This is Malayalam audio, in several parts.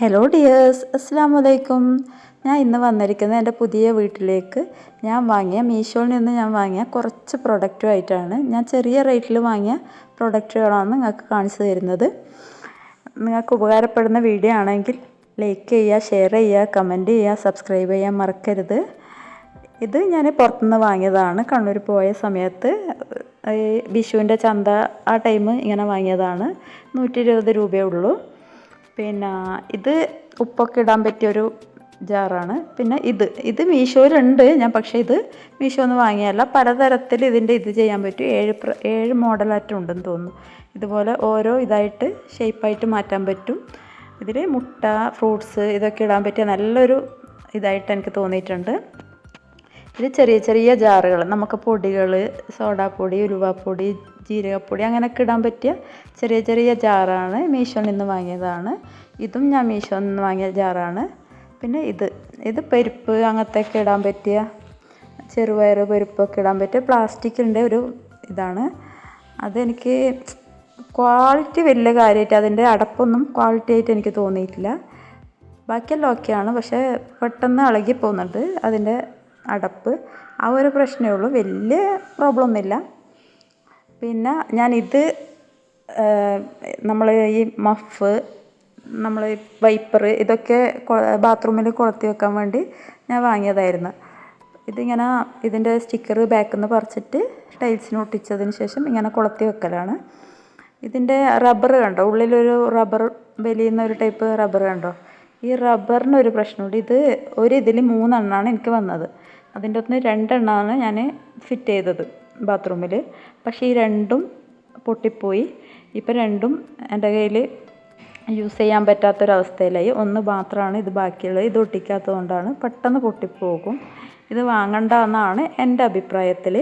ഹലോ ഡിയേഴ്സ് അസ്സാം വലൈക്കും ഞാൻ ഇന്ന് വന്നിരിക്കുന്നത് എന്റെ പുതിയ വീട്ടിലേക്ക്. ഞാൻ വാങ്ങിയ മീഷോയിൽ നിന്ന് ഞാൻ വാങ്ങിയ കുറച്ച് പ്രൊഡക്റ്റുമായിട്ടാണ്. ഞാൻ ചെറിയ റേറ്റിൽ വാങ്ങിയ പ്രൊഡക്റ്റുകളാണ് നിങ്ങൾക്ക് കാണിച്ചു തരുന്നത്. നിങ്ങൾക്ക് ഉപകാരപ്പെടുന്ന വീഡിയോ ആണെങ്കിൽ ലൈക്ക് ചെയ്യുക ഷെയർ ചെയ്യുക കമന്റ് ചെയ്യുക സബ്സ്ക്രൈബ് ചെയ്യാൻ മറക്കരുത്. ഇത് ഞാൻ പുറത്തുനിന്ന് വാങ്ങിയതാണ്. കണ്ണൂർ പോയ സമയത്ത് വിഷുവിന്റെ ചന്ത ആ ടൈം ഇങ്ങനെ വാങ്ങിയതാണ്. നൂറ്റി ഇരുപത് രൂപയേ ഉള്ളൂ. പിന്നെ ഇത് ഉപ്പൊക്കെ ഇടാൻ പറ്റിയ പറ്റിയൊരു ജാറാണ്. പിന്നെ ഇത് ഇത് മീഷോയിലുണ്ട്. ഞാൻ പക്ഷേ ഇത് മീഷോ ഒന്ന് വാങ്ങിയല്ല പലതരത്തിൽ ഇതിന്റെ ഇത് ചെയ്യാൻ പറ്റും. ഏഴ് ഏഴ് മോഡലായിട്ടും ഉണ്ടെന്ന് തോന്നുന്നു. ഇതുപോലെ ഓരോ ഇതായിട്ട് ഷേപ്പായിട്ട് മാറ്റാൻ പറ്റും. ഇതിൽ മുട്ട ഫ്രൂട്ട്സ് ഇതൊക്കെ ഇടാൻ പറ്റിയ നല്ലൊരു ഇതായിട്ട് എനിക്ക് തോന്നിയിട്ടുണ്ട്. ഇത് ചെറിയ ചെറിയ ജാറുകൾ നമുക്ക് പൊടികൾ സോഡാപ്പൊടി ഉലുവാപ്പൊടി ജീരകപ്പൊടി അങ്ങനെയൊക്കെ ഇടാൻ പറ്റിയ ചെറിയ ചെറിയ ജാറാണ് മീഷോയിൽ നിന്ന് വാങ്ങിയതാണ്. ഇതും ഞാൻ മീഷോയിൽ നിന്ന് വാങ്ങിയ ജാറാണ്. പിന്നെ ഇത്. ഇത് പരിപ്പ് അങ്ങനത്തെയൊക്കെ ഇടാൻ പറ്റിയ ചെറുപയർ പരിപ്പൊക്കെ ഇടാൻ പറ്റിയ പ്ലാസ്റ്റിക്കിന്റെ ഒരു ഇതാണ്. അതെനിക്ക് ക്വാളിറ്റി വലിയ കാര്യമായിട്ട് അതിന്റെ അടപ്പൊന്നും ക്വാളിറ്റി ആയിട്ട് എനിക്ക് തോന്നിയിട്ടില്ല. ബാക്കിയെല്ലാം ഓക്കെയാണ്. പക്ഷേ പെട്ടെന്ന് ഇളകി പോകുന്നുണ്ട്. അതിന്റെ അടപ്പ്. ആ ഒരു പ്രശ്നമേ ഉള്ളൂ. വലിയ പ്രോബ്ലം ഒന്നുമില്ല പിന്നെ ഞാനിത് നമ്മൾ ഈ മഫ് നമ്മൾ വൈപ്പർ ഇതൊക്കെ ബാത്റൂമിൽ കൊളുത്തി വെക്കാൻ വേണ്ടി ഞാൻ വാങ്ങിയതായിരുന്നു. ഇതിങ്ങനെ ഇതിന്റെ സ്റ്റിക്കർ ബാക്കിൽ നിന്ന് പറിച്ചിട്ട് ടൈൽസിന് ഒട്ടിച്ചതിന് ശേഷം ഇങ്ങനെ കൊളുത്തി വെക്കലാണ്. ഇതിന്റെ റബ്ബർ കണ്ടോ? ഉള്ളിലൊരു റബ്ബർ വലിയുന്ന ഒരു ടൈപ്പ് റബ്ബർ കണ്ടോ? ഈ റബ്ബറിനൊരു പ്രശ്നമുണ്ട്. ഇത് ഒരു ഇതിൽ മൂന്നെണ്ണമാണ് എനിക്ക് വന്നത്. അതിന്റെ ഒന്ന് രണ്ടെണ്ണമാണ് ഞാൻ ഫിറ്റ് ചെയ്തത് ബാത്റൂമിൽ പക്ഷേ ഈ രണ്ടും പൊട്ടിപ്പോയി. ഇപ്പം രണ്ടും എന്റെ കയ്യിൽ യൂസ് ചെയ്യാൻ പറ്റാത്തൊരവസ്ഥയിലായി. ഒന്ന് മാത്രമാണ് ഇത് ബാക്കിയുള്ളത്. ഇത് ഒട്ടിക്കാത്തത് കൊണ്ടാണ് പെട്ടെന്ന് പൊട്ടിപ്പോകും. ഇത് വാങ്ങണ്ട എന്നാണ് എന്റെ അഭിപ്രായത്തിൽ.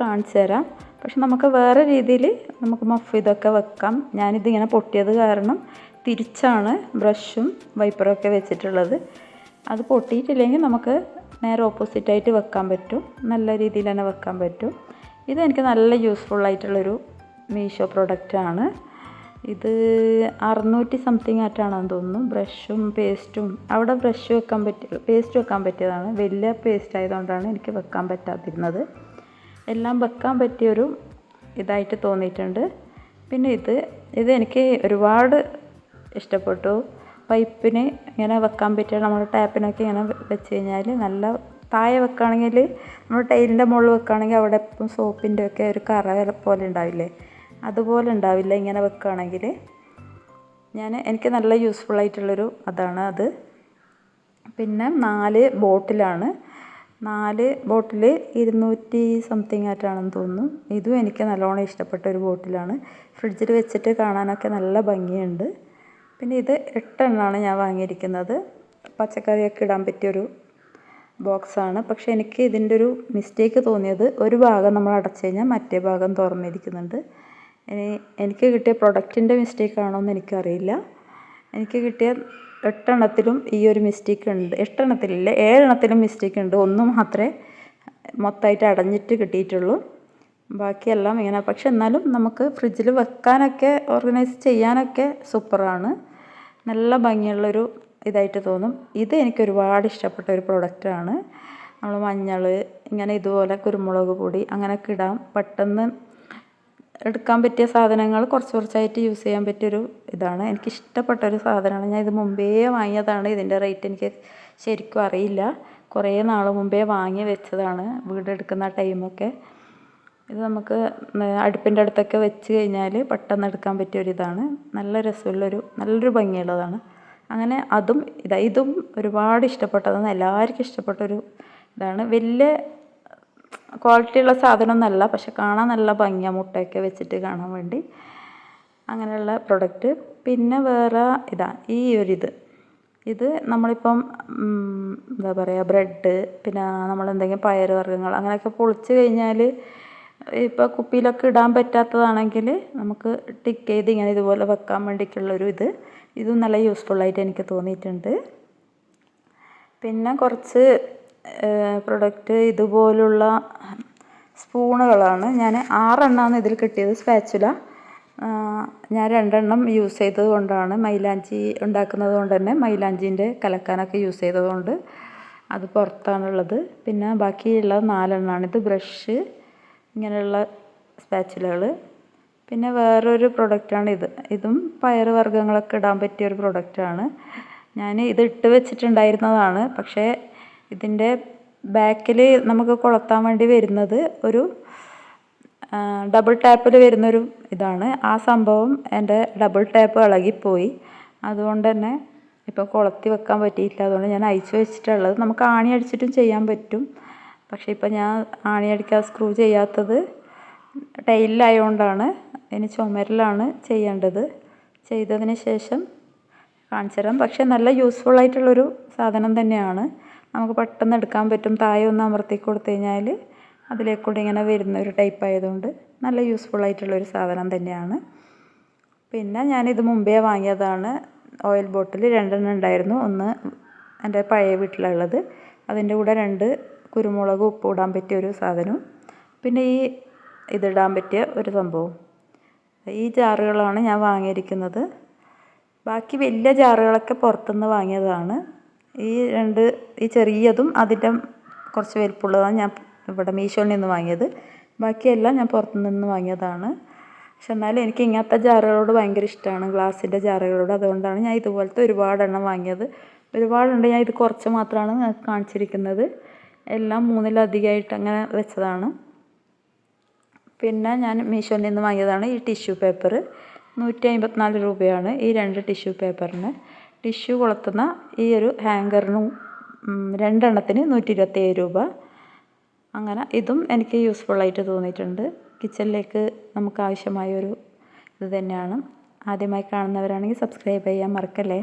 കാണിച്ചു തരാം. പക്ഷെ നമുക്ക് വേറെ രീതിയിൽ നമുക്ക് മഫ് ഇതൊക്കെ വെക്കാം. ഞാനിതിങ്ങനെ പൊട്ടിയത് കാരണം തിരിച്ചാണ് ബ്രഷും വൈപ്പറൊക്കെ വെച്ചിട്ടുള്ളത്. അത് പൊട്ടിയിട്ടില്ലെങ്കിൽ നമുക്ക് നേരെ ഓപ്പോസിറ്റായിട്ട് വെക്കാൻ പറ്റും. നല്ല രീതിയിൽ തന്നെ വെക്കാൻ പറ്റും. ഇത് എനിക്ക് നല്ല യൂസ്ഫുൾ ആയിട്ടുള്ളൊരു മീഷോ പ്രൊഡക്റ്റാണ് ഇത് അറുന്നൂറ്റി സംതിങ് ആയിട്ടാണെന്ന് തോന്നുന്നു. ബ്രഷും പേസ്റ്റും അവിടെ ബ്രഷ് വെക്കാൻ പറ്റിയ പേസ്റ്റ് വെക്കാൻ പറ്റിയതാണ്. വലിയ പേസ്റ്റ് ആയതുകൊണ്ടാണ് എനിക്ക് വെക്കാൻ പറ്റാതിരുന്നത്. എല്ലാം വെക്കാൻ പറ്റിയൊരു ഇതായിട്ട് തോന്നിയിട്ടുണ്ട്. പിന്നെ ഇത് ഇത് എനിക്ക് ഒരുപാട് ഇഷ്ടപ്പെട്ടു. പൈപ്പിന് ഇങ്ങനെ വെക്കാൻ പറ്റിയ നമ്മൾ ടാപ്പിനൊക്കെ ഇങ്ങനെ വെച്ച് കഴിഞ്ഞാൽ നല്ല താഴെ വെക്കുകയാണെങ്കിൽ നമ്മൾ ടൈലിന്റെ മുകളിൽ വെക്കുകയാണെങ്കിൽ അവിടെ എപ്പോഴും സോപ്പിന്റെ ഒക്കെ ഒരു കറ പോലെ ഉണ്ടാവില്ലേ? അതുപോലെ ഉണ്ടാവില്ല ഇങ്ങനെ വെക്കുകയാണെങ്കിൽ ഞാൻ എനിക്ക് നല്ല യൂസ്ഫുൾ ആയിട്ടുള്ളൊരു അതാണ് അത്. പിന്നെ നാല് ബോട്ടിലാണ്. നാല് ബോട്ടിൽ ഇരുന്നൂറ്റി സംതിങ് ആയിട്ടാണെന്ന് തോന്നുന്നു. ഇതും എനിക്ക് നല്ലോണം ഇഷ്ടപ്പെട്ട ഒരു ബോട്ടിലാണ്. ഫ്രിഡ്ജിൽ വെച്ചിട്ട് കാണാനൊക്കെ നല്ല ഭംഗിയുണ്ട്. പിന്നെ ഇത് എട്ടെണ്ണമാണ് ഞാൻ വാങ്ങിയിരിക്കുന്നത്. പച്ചക്കറിയൊക്കെ ഇടാൻ പറ്റിയൊരു ബോക്സാണ്. പക്ഷേ എനിക്ക് ഇതിന്റെ ഒരു മിസ്റ്റേക്ക് തോന്നിയത് ഒരു ഭാഗം നമ്മൾ അടച്ചു കഴിഞ്ഞാൽ മറ്റേ ഭാഗം തുറന്നിരിക്കുന്നുണ്ട്. ഇനി എനിക്ക് കിട്ടിയ പ്രൊഡക്റ്റിന്റെ മിസ്റ്റേക്ക് ആണോ എന്ന് എനിക്കറിയില്ല. എനിക്ക് കിട്ടിയ എട്ടെണ്ണത്തിലും ഈ ഒരു മിസ്റ്റേക്ക് ഉണ്ട്. എട്ടെണ്ണത്തിലില്ല ഏഴെണ്ണത്തിലും മിസ്റ്റേക്ക് ഉണ്ട്. ഒന്ന് മാത്രമേ മൊത്തമായിട്ട് അടഞ്ഞിട്ട് കിട്ടിയിട്ടുള്ളൂ. ബാക്കിയെല്ലാം ഇങ്ങനെ. പക്ഷെ എന്നാലും നമുക്ക് ഫ്രിഡ്ജിൽ വെക്കാനൊക്കെ ഓർഗനൈസ് ചെയ്യാനൊക്കെ സൂപ്പറാണ്. നല്ല ഭംഗിയുള്ളൊരു ഇതായിട്ട് തോന്നും. ഇത് എനിക്ക് ഒരുപാട് ഇഷ്ടപ്പെട്ട ഒരു പ്രൊഡക്റ്റാണ് നമ്മൾ മഞ്ഞൾ ഇങ്ങനെ ഇതുപോലെ കുരുമുളക് പൊടി അങ്ങനെയൊക്കെ ഇടാം. പെട്ടെന്ന് എടുക്കാൻ പറ്റിയ സാധനങ്ങൾ കുറച്ച് കുറച്ചായിട്ട് യൂസ് ചെയ്യാൻ പറ്റിയൊരു ഇതാണ്. എനിക്ക് ഇഷ്ടപ്പെട്ട ഒരു സാധനമാണ്. ഞാൻ ഇത് മുമ്പേ വാങ്ങിയതാണ്. ഇതിന്റെ റേറ്റ് എനിക്ക് ശരിക്കും അറിയില്ല. കുറേ നാൾ മുമ്പേ വാങ്ങി വെച്ചതാണ് വീടെടുക്കുന്ന ടൈമൊക്കെ ഇത് നമുക്ക് അടുപ്പിന്റെ അടുത്തൊക്കെ വെച്ച് കഴിഞ്ഞാൽ പെട്ടെന്ന് എടുക്കാൻ പറ്റിയ ഒരു ഇതാണ്. നല്ല രസമുള്ളൊരു നല്ലൊരു ഭംഗിയുള്ളതാണ്. അങ്ങനെ അതും ഇതാ ഇതും ഒരുപാട് ഇഷ്ടപ്പെട്ടതാണ്. എല്ലാവർക്കും ഇഷ്ടപ്പെട്ടൊരു ഇതാണ്. വലിയ ക്വാളിറ്റി ഉള്ള സാധനമൊന്നുമല്ല പക്ഷെ കാണാൻ നല്ല ഭംഗിയാണ് മുട്ടയൊക്കെ വെച്ചിട്ട് കാണാൻ വേണ്ടി. അങ്ങനെയുള്ള പ്രൊഡക്റ്റ്. പിന്നെ വേറെ ഇതാ ഈ ഒരിത് ഇത്. നമ്മളിപ്പം എന്താ പറയുക ബ്രെഡ് പിന്നെ നമ്മൾ എന്തെങ്കിലും പയർ വർഗങ്ങൾ അങ്ങനെയൊക്കെ പൊളിച്ച് കഴിഞ്ഞാൽ ഇപ്പോൾ കുപ്പിയിലൊക്കെ ഇടാൻ പറ്റാത്തതാണെങ്കിൽ നമുക്ക് ടിക്ക് ചെയ്ത് ഇങ്ങനെ ഇതുപോലെ വെക്കാൻ വേണ്ടിയിട്ടുള്ളൊരു ഇത്. ഇതും നല്ല യൂസ്ഫുള്ളായിട്ട് എനിക്ക് തോന്നിയിട്ടുണ്ട്. പിന്നെ കുറച്ച് പ്രൊഡക്റ്റ് ഇതുപോലുള്ള സ്പൂണുകളാണ്. ഞാൻ ആറെണ്ണമാണ് ഇതിൽ കിട്ടിയത് സ്പാച്ചുല ഞാൻ രണ്ടെണ്ണം യൂസ് ചെയ്തത് കൊണ്ടാണ് മൈലാഞ്ചി ഉണ്ടാക്കുന്നത് കൊണ്ട് തന്നെ മൈലാഞ്ചീന്റെ കലക്കാനൊക്കെ യൂസ് ചെയ്തതുകൊണ്ട് അത് പുറത്താണുള്ളത്. പിന്നെ ബാക്കിയുള്ള നാലെണ്ണമാണ് ഇത് ബ്രഷ് ഇങ്ങനെയുള്ള സ്പാച്ചുലകൾ പിന്നെ വേറൊരു പ്രൊഡക്റ്റാണ് ഇത്. ഇതും പയർ വർഗങ്ങളൊക്കെ ഇടാൻ പറ്റിയ ഒരു പ്രൊഡക്റ്റാണ് ഞാൻ ഇത് ഇട്ട് വെച്ചിട്ടുണ്ടായിരുന്നതാണ്. പക്ഷേ ഇതിന്റെ ബാക്കിൽ നമുക്ക് കൊളുത്താൻ വേണ്ടി വരുന്നത് ഒരു ഡബിൾ ടാപ്പിൽ വരുന്നൊരു ഇതാണ്. ആ സംഭവം എന്റെ ഡബിൾ ടാപ്പ് ഇളകിപ്പോയി. അതുകൊണ്ട് തന്നെ ഇപ്പോൾ കൊളുത്തി വെക്കാൻ പറ്റിയിട്ടില്ല അതുകൊണ്ട് ഞാൻ അയച്ചു വെച്ചിട്ടുള്ളത്. നമുക്ക് ആണി അടിച്ചിട്ടും ചെയ്യാൻ പറ്റും. പക്ഷേ ഇപ്പം ഞാൻ ആണി അടിക്കാൻ സ്ക്രൂ ചെയ്യാത്തത് ടൈലിലായതുകൊണ്ടാണ് ഇനി ചുമരിലാണ് ചെയ്യേണ്ടത്. ചെയ്തതിന് ശേഷം കാണിച്ചു തരാം പക്ഷേ നല്ല യൂസ്ഫുൾ ആയിട്ടുള്ളൊരു സാധനം തന്നെയാണ്. നമുക്ക് പെട്ടെന്ന് എടുക്കാൻ പറ്റും. താഴെ ഒന്ന് അമർത്തി കൊടുത്തു കഴിഞ്ഞാൽ അതിലേക്കൂടെ ഇങ്ങനെ വരുന്ന ഒരു ടൈപ്പ് ആയതുകൊണ്ട് നല്ല യൂസ്ഫുൾ ആയിട്ടുള്ളൊരു സാധനം തന്നെയാണ്. പിന്നെ ഞാനിത് മുമ്പേ വാങ്ങിയതാണ്. ഓയിൽ ബോട്ടിൽ രണ്ടെണ്ണം ഉണ്ടായിരുന്നു. ഒന്ന് എന്റെ പഴയ വീട്ടിലുള്ളത്. അതിന്റെ കൂടെ രണ്ട് കുരുമുളക് ഉപ്പ് ഇടാൻ പറ്റിയ ഒരു സാധനവും പിന്നെ ഈ ഇതിടാൻ പറ്റിയ ഒരു സംഭവം ഈ ജാറുകളാണ് ഞാൻ വാങ്ങിയിരിക്കുന്നത്. ബാക്കി വലിയ ജാറുകളൊക്കെ പുറത്തുനിന്ന് വാങ്ങിയതാണ്. ഈ രണ്ട് ഈ ചെറിയതും അതിന്റെ കുറച്ച് വലിപ്പമുള്ളതാണ് ഞാൻ ഇവിടെ മീഷോയിൽ നിന്ന് വാങ്ങിയത്. ബാക്കിയെല്ലാം ഞാൻ പുറത്തു നിന്ന് വാങ്ങിയതാണ്. പക്ഷെ എന്നാലും എനിക്ക് ഇങ്ങനത്തെ ജാറുകളോട് ഭയങ്കര ഇഷ്ടമാണ് ഗ്ലാസിന്റെ ജാറുകളോട്. അതുകൊണ്ടാണ് ഞാൻ ഇതുപോലത്തെ ഒരുപാടെണ്ണം വാങ്ങിയത്. ഒരുപാടുണ്ട് ഞാൻ ഇത് കുറച്ച് മാത്രമാണ് കാണിച്ചിരിക്കുന്നത്. എല്ലാം മൂന്നിലധികമായിട്ട് അങ്ങനെ വെച്ചതാണ്. പിന്നെ ഞാൻ മീഷോയിൽ നിന്ന് വാങ്ങിയതാണ് ഈ ടിഷ്യൂ പേപ്പർ. നൂറ്റി അമ്പത്തിനാല് രൂപയാണ് ഈ രണ്ട് ടിഷ്യൂ പേപ്പറിന്. ടിഷ്യൂ കൊളുത്തുന്ന ഈ ഒരു ഹാങ്കറിനും രണ്ടെണ്ണത്തിന് നൂറ്റി ഇരുപത്തേഴ് രൂപ. അങ്ങനെ ഇതും എനിക്ക് യൂസ്ഫുള്ളായിട്ട് തോന്നിയിട്ടുണ്ട്. കിച്ചണിലേക്ക് നമുക്ക് ആവശ്യമായ ഒരു ഇത് തന്നെയാണ്. ആദ്യമായി കാണുന്നവരാണെങ്കിൽ സബ്സ്ക്രൈബ് ചെയ്യാൻ മറക്കല്ലേ?